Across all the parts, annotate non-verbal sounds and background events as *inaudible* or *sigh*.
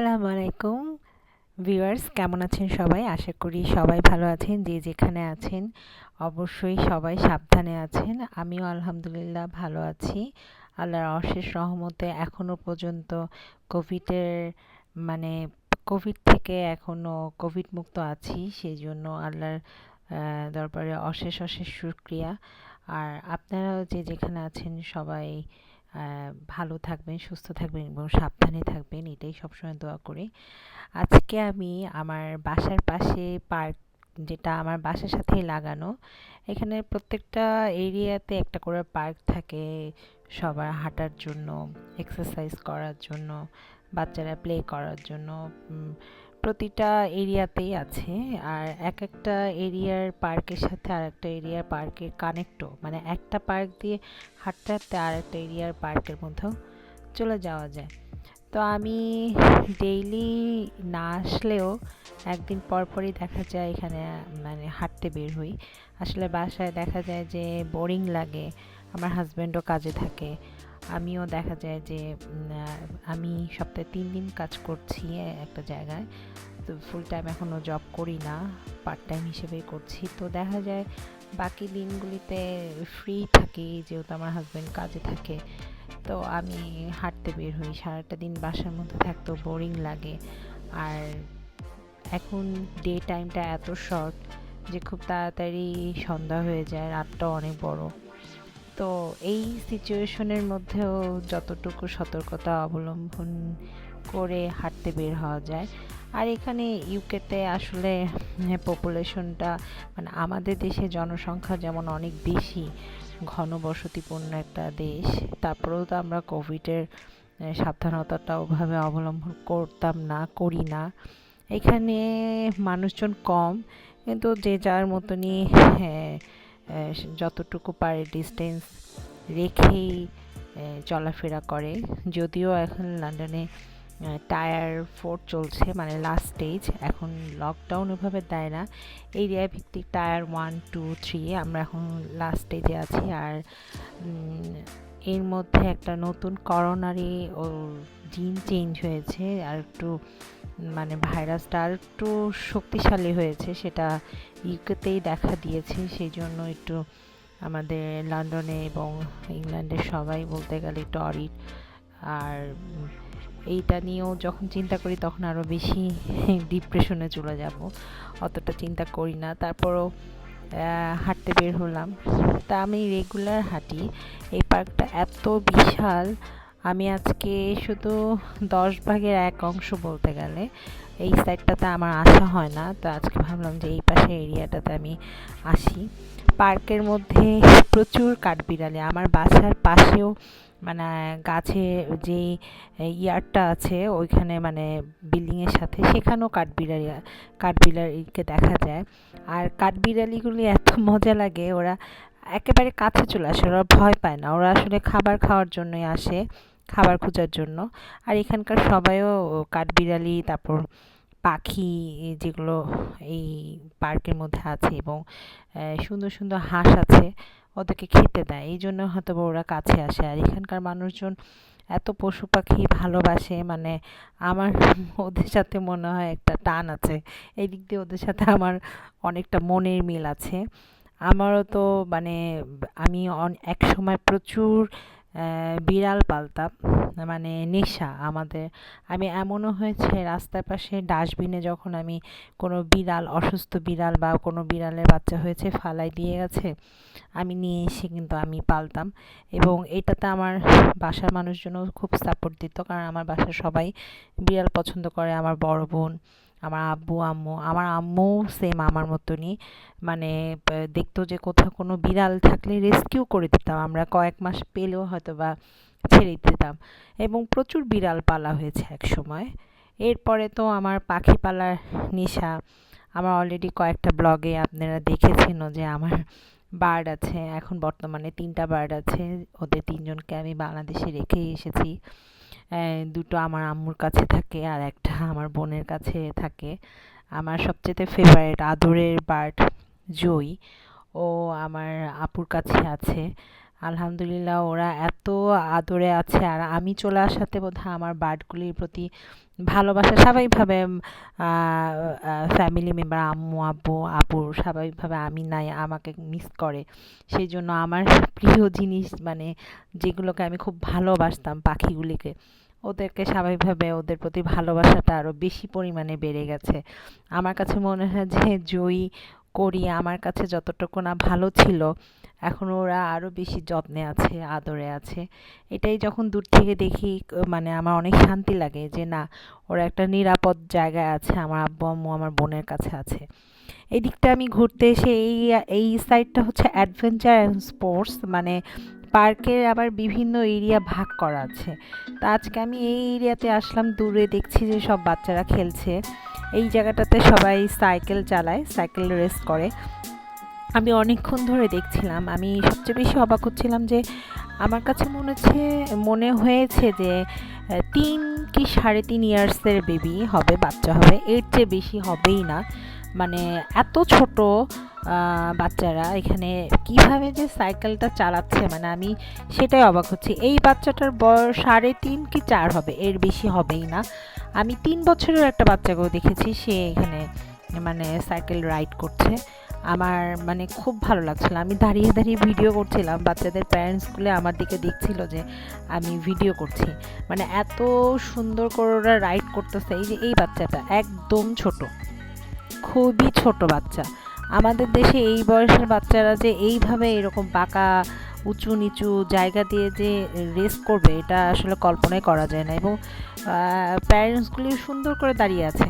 আসসালামু আলাইকুম ভিউয়ার্স, কেমন আছেন সবাই? আশা করি সবাই ভালো আছেন, যে যেখানে আছেন অবশ্যই সবাই সাবধানে আছেন। আমিও আলহামদুলিল্লাহ ভালো আছি। আল্লাহর অশেষ রহমতে এখনও পর্যন্ত কোভিডের মানে কোভিড থেকে এখনও কোভিড মুক্ত আছি সেই জন্য আল্লাহর দরবারে অশেষ অশেষ শুক্রিয়া। আর আপনারাও যে যেখানে আছেন সবাই ভালো থাকবেন, সুস্থ থাকবেন এবং সাবধানে থাকবেন, এটাই সবসময় দোয়া করি। আজকে আমি আমার বাসার পাশে পার্ক যেটা আমার বাসার সাথেই লাগানো, এখানে প্রত্যেকটা এরিয়াতে একটা করে পার্ক থাকে সবার হাঁটার জন্য, এক্সারসাইজ করার জন্য, বাচ্চারা প্লে করার জন্য প্রতিটা এরিয়াতেই আছে। আর এক একটা এরিয়ার পার্কের সাথে আর একটা এরিয়ার পার্কের কানেক্টও মানে একটা পার্ক দিয়ে হাঁটতে হাঁটতে আর একটা এরিয়ার পার্কের মধ্যেও চলে যাওয়া যায়। তো আমি ডেইলি না আসলেও একদিন পর পরই দেখা যায় এখানে মানে হাঁটতে বের হই। আসলে বাসায় দেখা যায় যে বোরিং লাগে, আমার হাজব্যান্ডও কাজে থাকে। আমিও দেখা যায় যে আমি সপ্তাহে তিন দিন কাজ করছি একটা জায়গায়। তো ফুল টাইম এখনও জব করি না পার্ট টাইম হিসেবেই করছি। তো দেখা যায় বাকি দিনগুলিতে ফ্রি থাকি, যেহেতু আমার হাজব্যান্ড কাজে থাকে। তো আমি হাঁটতে বের হই, সারাটা দিন বাসার মধ্যে থাকতেও বোরিং লাগে। আর এখন ডে টাইমটা এত শর্ট যে খুব তাড়াতাড়ি সন্ধ্যা হয়ে যায়, রাতটাও অনেক বড়। তো এই সিচুয়েশনের মধ্যেও যতটুকু সতর্কতা অবলম্বন করে হাঁটতে বের হওয়া যায়। আর এখানে ইউকেতে আসলে পপুলেশনটা মানে আমাদের দেশে জনসংখ্যা যেমন অনেক বেশি, ঘনবসতিপূর্ণ একটা দেশ, তারপরেও তো আমরা কোভিডের সাবধানতাটা ওভাবে অবলম্বন করতাম না, করি না। এখানে মানুষজন কম, কিন্তু যে যার মতনই হ্যাঁ যতটুকু পারে ডিস্টেন্স রেখেই চলাফেরা করে। যদিও এখন লন্ডনে টায়ার ফোর চলছে মানে লাস্ট স্টেজ এখন লকডাউন ওভাবে দেয় না। এরিয়া ভিত্তিক টায়ার ওয়ান টু থ্রি আমরা এখন লাস্ট স্টেজে আছি। আর এর মধ্যে একটা নতুন করোনারি ও জিন চেঞ্জ হয়েছে, আর একটু মানে ভাইরাসটা আর একটু শক্তিশালী হয়েছে, সেটা ইউকেতেই দেখা দিয়েছে সেই জন্য একটু আমাদের লন্ডনে এবং ইংল্যান্ডের সবাই বলতে গেলে অরিড আর এইটা নিয়েও যখন চিন্তা করি, তখন আরও বেশি ডিপ্রেশনে চলে যাব। অতটা চিন্তা করি না। তারপরও হাঁটতে বের হলাম। তা আমি রেগুলার হাঁটি। এই পার্কটা এত বিশাল। আমি আজকে শুধু দশ ভাগের এক অংশ বলতে গেলে। এই সাইডটাতে আমার আসা হয় না। তো আজকে ভাবলাম যে এই পাশে এরিয়াটাতে আমি আসি। পার্কের মধ্যে প্রচুর কাঠবিড়ালি। আমার বাসার পাশেও মানে গাছে যে ইয়ারটা আছে, ওইখানে মানে বিল্ডিংয়ের সাথে সেখানেও কাঠবিড়ালি, কাঠবিড়ালিকে দেখা যায়। আর কাঠবিড়ালিগুলি এত মজা লাগে, ওরা একেবারে কাছে চলে আসে, ওরা ভয় পায় না। ওরা আসলে খাবার খাওয়ার জন্যই আসে। খাবার খোঁজার জন্য। আর এখানকার সবাইও কাঠবিড়ালি, তারপর পাখি যেগুলো এই পার্কের মধ্যে আছে এবং সুন্দর সুন্দর হাঁস আছে, ওদেরকে খেতে দেয়। এই জন্য হয়তো ওরা কাছে আসে। আর এখানকার মানুষজন এত পশু পাখি ভালোবাসে মানে আমার *laughs* ওদের সাথে মনে হয় একটা টান আছে। এই দিক দিয়ে ওদের সাথে আমার অনেকটা মনের মিল আছে। আমারও তো মানে আমি এক সময় প্রচুর বিড়াল পালতাম মানে নেশা আমাদের। আমি এমনও হয়েছে, রাস্তার পাশে ডাস্টবিনে যখন আমি কোনো বিড়াল, অসুস্থ বিড়াল বা কোনো বিড়ালের বাচ্চা হয়েছে, ফালাই দিয়ে গেছে, আমি নিয়ে এসে কিন্তু আমি পালতাম। এবং এটাতে আমার বাসার মানুষজনও খুব সাপোর্ট দিত, কারণ আমার বাসার সবাই বিড়াল পছন্দ করে, আমার বড় বোন। আমার আব্বু, আম্মু, আমার আম্মু সেম আমার মতনই। মানে দেখতো যে কোথাও কোনো বিড়াল থাকলে রেস্কিউ করে দিতাম। আমরা কয়েক মাস পেলেও হয়তো বা ছেড়ে দিতাম। এবং প্রচুর বিড়াল পালা হয়েছে এক সময়। এরপরে তো আমার পাখি পালার নেশা। আমার অলরেডি কয়েকটা ব্লগে আপনারা দেখেছেনও যে আমার বার্ড আছে। এখন বর্তমানে তিনটা বার্ড আছে। ওদের তিনজনকে আমি বাংলাদেশে রেখে এসেছি। দুটো আমার আম্মুর কাছে থাকে আর একটা আমার বোনের কাছে থাকে। আমার সবচেয়ে ফেভারিট আদরের বার্ড জই। ও আমার আপুর কাছে আছে। আলহামদুলিল্লাহ, ওরা এত আদরে আছে। আর আমি চলে আসাতে বোধহয় আমার বার্ডগুলির প্রতি ভালোবাসা স্বাভাবিকভাবে ফ্যামিলি মেম্বার আম্মু, আব্বু আপুর স্বাভাবিকভাবে আমি নাই, আমাকে মিস করে। সেই জন্য আমার প্রিয় জিনিস মানে যেগুলোকে আমি খুব ভালোবাসতাম পাখিগুলিকে, ওদেরকে স্বাভাবিকভাবে ওদের প্রতি ভালোবাসাটা আরও বেশি পরিমাণে বেড়ে গেছে। আমার কাছে মনে হয় যে জয়ী করি আমার কাছে যতটুকু না ভালো ছিল এখন ওরা আরও বেশি যত্নে আছে, আদরে আছে। এটাই যখন দূর থেকে দেখি মানে আমার অনেক শান্তি লাগে যে না, ওরা একটা নিরাপদ জায়গায় আছে, আমার আব্বু আম্মু আমার বোনের কাছে আছে। এই দিকটা আমি ঘুরতে এসে এই এই সাইডটা হচ্ছে অ্যাডভেঞ্চার অ্যান্ড স্পোর্টস মানে পার্কের আবার বিভিন্ন এরিয়া ভাগ করা আছে। তা আজকে আমি এই এরিয়াতে আসলাম, দূরে দেখছি যে সব বাচ্চারা খেলছে। এই জায়গাটাতে সবাই সাইকেল চালায়, সাইকেল রেস করে। আমি অনেকক্ষণ ধরে দেখছিলাম। আমি সবচেয়ে বেশি অবাক হচ্ছিলাম যে আমার কাছে মনে হচ্ছে, মনে হয়েছে যে তিন কি সাড়ে তিন ইয়ার্সের বেবি হবে, বাচ্চা হবে। এর চেয়ে বেশি হবেই না। মানে এত ছোট বাচ্চারা এখানে কীভাবে যে সাইকেলটা চালাচ্ছে মানে আমি সেটাই অবাক হচ্ছি। এই বাচ্চাটার বয়স সাড়ে তিন কি চার হবে, এর বেশি হবেই না। আমি তিন বছরের একটা বাচ্চাকেও দেখেছি, সে এখানে মানে সাইকেল রাইড করছে। আমার মানে খুব ভালো লাগছিল। আমি দাঁড়িয়ে দাঁড়িয়ে ভিডিও করছিলাম, বাচ্চাদের প্যারেন্টসগুলো আমার দিকে দেখছিল যে আমি ভিডিও করছি। মানে এত সুন্দর করে ওরা রাইড করতেছে, এই যে এই বাচ্চাটা একদম ছোট, খুবই ছোট বাচ্চা। আমাদের দেশে এই বয়সের বাচ্চারা যে এইভাবে এরকম পাকা, উঁচু নিচু জায়গা দিয়ে যে রেস করবে, এটা আসলে কল্পনাই করা যায় না। এবং প্যারেন্টসগুলি সুন্দর করে দাঁড়িয়ে আছে।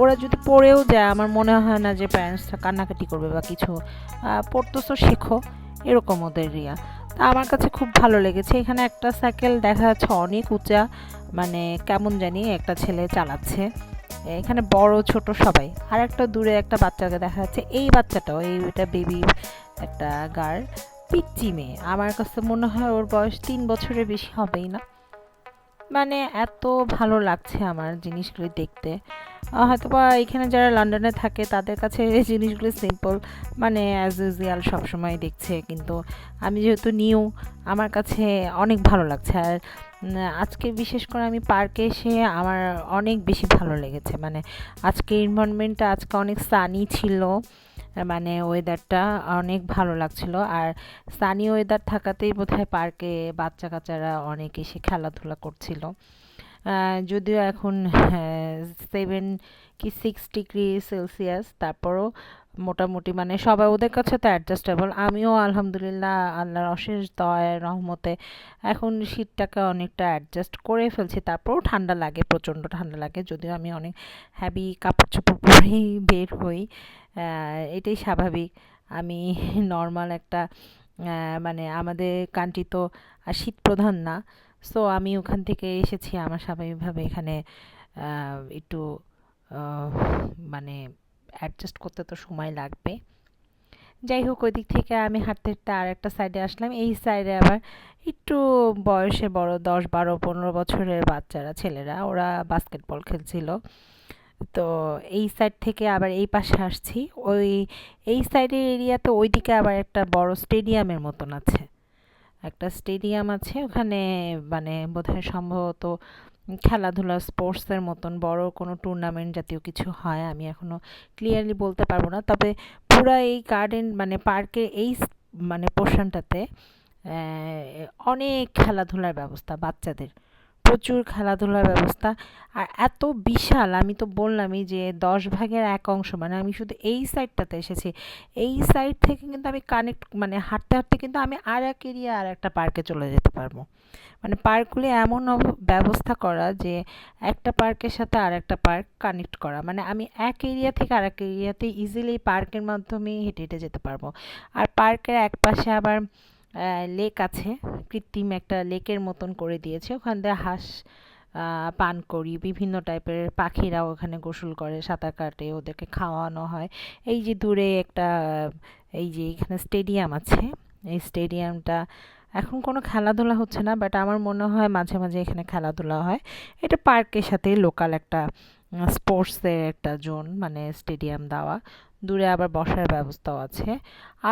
ওরা যদি পড়েও যায়, আমার মনে হয় না যে প্যারেন্টসরা কান্নাকাটি করবে বা কিছু। পড়তেছো শেখো, এরকম ওদের রিয়া তা আমার কাছে খুব ভালো লেগেছে। এখানে একটা সাইকেল দেখা যাচ্ছে, অনেক উঁচা মানে কেমন জানি একটা ছেলে চালাচ্ছে। এখানে বড়, ছোট সবাই। আর একটা দূরে একটা বাচ্চাকে দেখা যাচ্ছে। এই বাচ্চাটাও, এই এইটা বেবি একটা গার্ল পিচ্চি মেয়ে। আমার কাছে মনে হয় ওর বয়স তিন বছরের বেশি হবেই না। মানে এত ভালো লাগছে আমার জিনিসগুলি দেখতে। হয়তো বা এখানে যারা লন্ডনে থাকে, তাদের কাছে এই জিনিসগুলি সিম্পল মানে অ্যাজ ইউজুয়াল সবসময় দেখছে। কিন্তু আমি যেহেতু নিউ আমার কাছে অনেক ভালো লাগছে। আর আজকে বিশেষ করে আমি পার্কে এসে আমার অনেক বেশি ভালো লেগেছে। মানে আজকে এনভায়রনমেন্টটা আজকে অনেক সানি ছিল। মানে ওয়েদারটা অনেক ভালো লাগছিল। আর সানি ওয়েদার থাকাতেই বোধহয় পার্কে বাচ্চা কাচ্চারা অনেক এসে খেলাধুলা করছিল। যদিও এখন সেভেন কি সিক্স ডিগ্রি সেলসিয়াস তারপরও মোটামুটি মানে সবাই ওদের কাছে তো অ্যাডজাস্টেবল আমিও আলহামদুলিল্লাহ আল্লাহর অশেষ দয়, রহমতে এখন শীতটাকে অনেকটা অ্যাডজাস্ট করে ফেলছি। তারপরও ঠান্ডা লাগে, প্রচণ্ড ঠান্ডা লাগে। যদিও আমি অনেক হ্যাভি কাপড় চোপড় পরেই বের হই। এটাই স্বাভাবিক। আমি নর্মাল একটা মানে আমাদের কান্ট্রি তো শীত প্রধান না। সো আমি ওখান থেকে এসেছি আমার স্বাভাবিকভাবে এখানে একটু মানে অ্যাডজাস্ট করতে তো সময় লাগবে। যাই হোক ওই দিক থেকে আমি হাঁটতে হাঁটতে আর একটা সাইডে আসলাম। এই সাইডে আবার একটু বয়সে বড়, দশ বারো, পনেরো বছরের বাচ্চারা, ছেলেরা, ওরা বাস্কেটবল খেলছিল। তো এই সাইড থেকে আবার এই পাশে আসছি। ওই, এই সাইডের এরিয়াতে ওইদিকে আবার একটা বড় স্টেডিয়ামের মতন আছে। একটা স্টেডিয়াম আছে, ওখানে মানে বোধহয় সম্ভবত খেলাধুলা স্পোর্টসের মতন বড় কোনো টুর্নামেন্ট জাতীয় কিছু হয়, আমি এখনও ক্লিয়ারলি বলতে পারব না। তবে পুরো এই গার্ডেন মানে পার্কের এই মানে পোর্শনটাতে অনেক খেলাধুলার ব্যবস্থা বাচ্চাদের। প্রচুর খেলাধুলার ব্যবস্থা। আর এত বিশাল, আমি তো বললামই যে দশ ভাগের এক অংশ মানে আমি শুধু এই সাইডটাতে এসেছি। এই সাইড থেকে কিন্তু আমি কানেক্ট মানে হাঁটতে হাঁটতে কিন্তু আমি আর এক এরিয়া আর একটা পার্কে চলে যেতে পারব। মানে পার্কগুলি এমন ব্যবস্থা করা যে একটা পার্কের সাথে আর একটা পার্ক কানেক্ট করা। মানে আমি এক এরিয়া থেকে আর এক এরিয়াতে ইজিলি পার্কের মাধ্যমে হেঁটে হেঁটে যেতে পারব। আর পার্কের এক পাশে আবার লেক আছে। কৃত্রিম একটা লেকের মতন করে দিয়েছে। ওখান দিয়ে হাঁস পান করি। বিভিন্ন টাইপের পাখিরা ওখানে গোসল করে, সাঁতার কাটে, ওদেরকে খাওয়ানো হয়। এই যে দূরে একটা, এই যে এখানে স্টেডিয়াম আছে। এই স্টেডিয়ামটা এখন কোনো খেলাধুলা হচ্ছে না বাট আমার মনে হয় মাঝে মাঝে এখানে খেলাধুলা হয়। এটা পার্কের সাথে লোকাল একটা স্পোর্টসের একটা জোন মানে স্টেডিয়াম দেওয়া। দূরে আবার বসার ব্যবস্থাও আছে।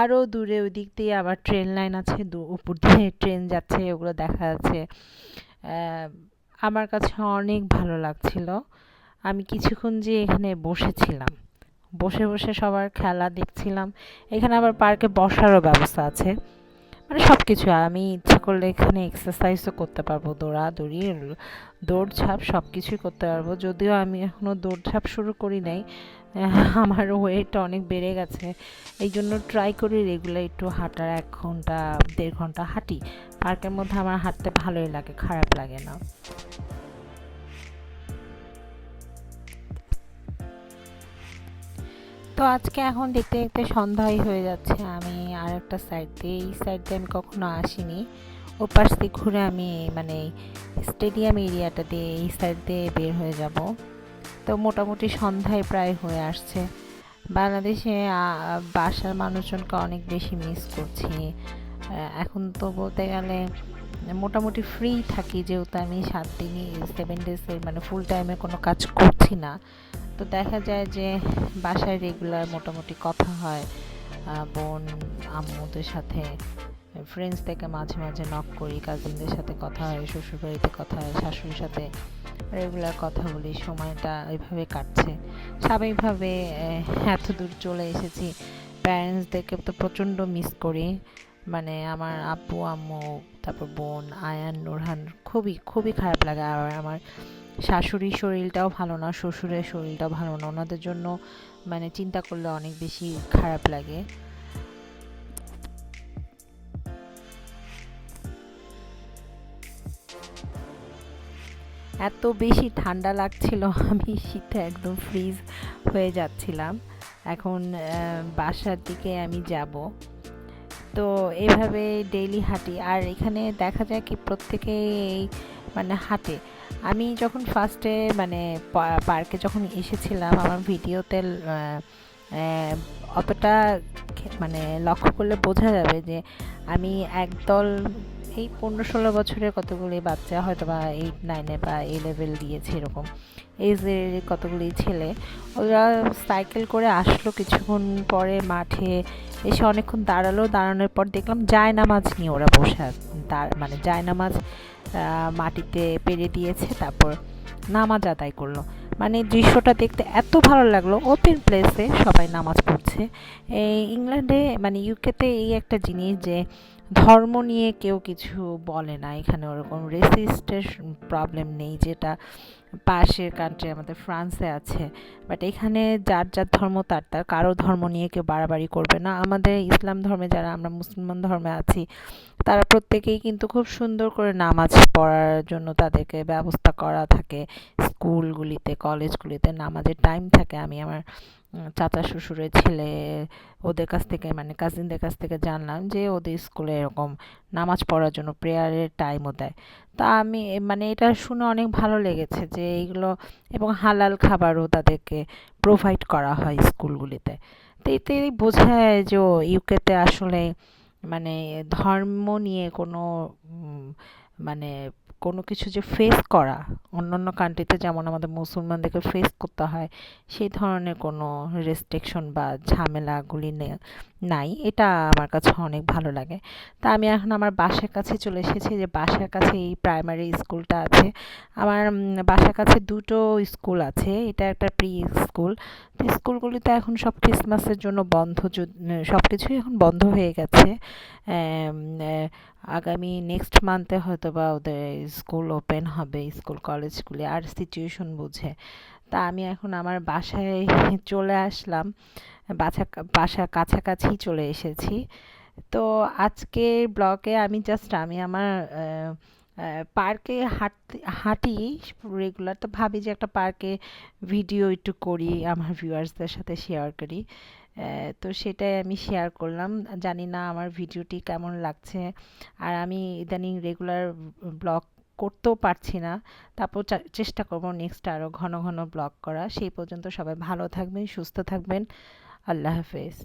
আরও দূরে ওই দিক দিয়ে আবার ট্রেন লাইন আছে উপর দিয়ে ট্রেন যাচ্ছে, ওগুলো দেখা যাচ্ছে। আমার কাছে অনেক ভালো লাগছিল। আমি কিছুক্ষণ যে এখানে বসেছিলাম, বসে বসে সবার খেলা দেখছিলাম। এখানে আবার পার্কে বসারও ব্যবস্থা আছে। মানে সব কিছু আমি ইচ্ছা করলে এখানে এক্সারসাইজও করতে পারব। দৌড়াদৌড়ি, দৌড়ঝাঁপ সব কিছুই করতে পারব। যদিও আমি এখনও দৌড়ঝাঁপ শুরু করি নাই *laughs* আমার ওয়েট অনেক বেড়ে গেছে। এই জন্য ট্রাই করি রেগুলার একটু হাঁটার এক ঘণ্টা, দেড় ঘণ্টা হাঁটি। পার্কের মধ্যে আমার হাঁটতে ভালোই লাগে, খারাপ লাগে না। তো আজকে এখন দেখতে দেখতে সন্ধ্যাই হয়ে যাচ্ছে, আমি আর একটা সাইড দিয়ে। এই সাইড দিয়ে আমি কখনো আসিনি। ও পাশ দিয়ে ঘুরে আমি মানে স্টেডিয়াম এরিয়াটা দিয়ে এই সাইড দিয়ে বের হয়ে যাব। তো মোটামুটি সন্ধ্যায় প্রায় হয়ে আসছে। বাংলাদেশে বাসার মানুষজনকে অনেক বেশি মিস করছি। এখন তো বলতে গেলে মোটামুটি ফ্রি থাকি, যেহেতু আমি সাত দিনই সেভেন ডেজের মানে ফুল টাইমে কোনো কাজ করছি না। তো দেখা যায় যে বাসায় রেগুলার মোটামুটি কথা হয় বোন, আম্মুদের সাথে। ফ্রেন্ডস থেকে মাঝে মাঝে নক করি কাজিনদের সাথে কথা হয়, শ্বশুরবাড়িতে কথা হয়, শাশুড়ির সাথে রেগুলার কথা বলি, সময়টা ওইভাবে কাটছে। স্বাভাবিকভাবে এত দূর চলে এসেছি। প্যারেন্টসদেরকে তো প্রচণ্ড মিস করি। মানে আমার আব্বু আম্মু, তারপর বোন, আয়ান, নুরহান, খুবই খুবই খারাপ লাগে। আর আমার শাশুড়ির শরীরটাও ভালো না, শ্বশুরের শরীরটাও ভালো না। ওনাদের জন্য মানে চিন্তা করলে অনেক বেশি খারাপ লাগে। এত বেশি ঠান্ডা লাগছিল, আমি শীতে একদম ফ্রিজ হয়ে যাচ্ছিলাম। এখন বাসার দিকে আমি যাব। তো এভাবে ডেইলি হাঁটি। আর এখানে দেখা যায় কি প্রত্যেকে এই মানে হাঁটে। আমি যখন ফার্স্টে মানে পার্কে যখন এসেছিলাম, আমার ভিডিওতে অতটা মানে লক্ষ্য করলে বোঝা যাবে যে, আমি একদল এই পনেরো ষোলো বছরের কতগুলি বাচ্চা হয়তো বা এইট নাইনে বা এ লেভেল দিয়েছে এরকম। এজের কতগুলি ছেলে, ওরা সাইকেল করে আসলো কিছুক্ষণ পরে মাঠে, এসে অনেকক্ষণ দাঁড়াল, দাঁড়ানোর পর দেখলাম জায় নামাজ নিয়ে ওরা বসে মানে জায় নামাজ মাটিতে পেরে দিয়েছে, তারপর নামাজ আদায় করল। মানে দৃশ্যটা দেখতে এত ভালো লাগল। ওপেন প্লেসে সবাই নামাজ পড়ছে। এই ইংল্যান্ডে মানে ইউকেতে এই একটা জিনিস যে ধর্ম নিয়ে কেউ কিছু বলে না। এখানে ওরকম রেসিস্টের প্রবলেম নেই যেটা পাশের কান্ট্রি আমাদের ফ্রান্সে আছে। বাট এখানে যার যার ধর্ম, তার তার। কারও ধর্ম নিয়ে কেউ বাড়াবাড়ি করবে না। আমাদের ইসলাম ধর্মে যারা, আমরা মুসলমান ধর্মে আছি, তারা প্রত্যেকেই কিন্তু খুব সুন্দর করে নামাজ পড়ার জন্য তাদেরকে ব্যবস্থা করা থাকে। স্কুলগুলিতে, কলেজগুলিতে নামাজের টাইম থাকে। আমি আমার চাচা, শ্বশুরের ছেলে, ওদের কাছ থেকে মানে কাজিনদের কাছ থেকে জানলাম যে ওদের স্কুলে এরকম নামাজ পড়ার জন্য প্রেয়ারের টাইমও দেয়। তা আমি মানে এটা শুনে অনেক ভালো লেগেছে যে এইগুলো এবং হালাল খাবারও তাদেরকে প্রোভাইড করা হয় স্কুলগুলিতে। তো এতে বোঝা যায় যে ইউকেতে আসলে মানে ধর্ম নিয়ে কোনো মানে কোনো কিছু যে ফেস করা অন্য অন্য কান্ট্রিতে যেমন আমাদের মুসলমানদেরকে ফেস করতে হয়, সেই ধরনের কোনো রেস্ট্রিকশন বা ঝামেলাগুলি নাই, এটা আমার কাছে অনেক ভালো লাগে। তা আমি এখন আমার বাসার কাছে চলে এসেছি, যে বাসার কাছে এই প্রাইমারি স্কুলটা আছে। আমার বাসার কাছে দুটো স্কুল আছে, এটা একটা প্রি স্কুল তো স্কুলগুলিতে এখন সব ক্রিসমাসের জন্য বন্ধ সব কিছুই এখন বন্ধ হয়ে গেছে। আগামী নেক্সট মান্থে হয়তো বা ওদের স্কুল ওপেন হবে স্কুল কলেজগুলি আর সিচুয়েশন বুঝে। তা আমি এখন আমার বাসায় চলে আসলাম। বাসা বাসার কাছাকাছি চলে এসেছি। তো আজকের ব্লগে আমি জাস্ট আমি আমার পার্কে হাঁটতে, হাঁটি। রেগুলার তো ভাবি যে একটা পার্কে ভিডিও একটু করি, আমার ভিউয়ার্সদের সাথে শেয়ার করি। তো সেটাই আমি শেয়ার করলাম। জানি না আমার ভিডিওটি কেমন লাগছে। আর আমি ইদানিং রেগুলার ব্লগ করতেও পারছি না। তারপর চেষ্টা করব নেক্সট আরও ঘন ঘন ব্লগ করা। সেই পর্যন্ত সবাই ভালো থাকবেন, সুস্থ থাকবেন। আল্লাহ হাফেজ।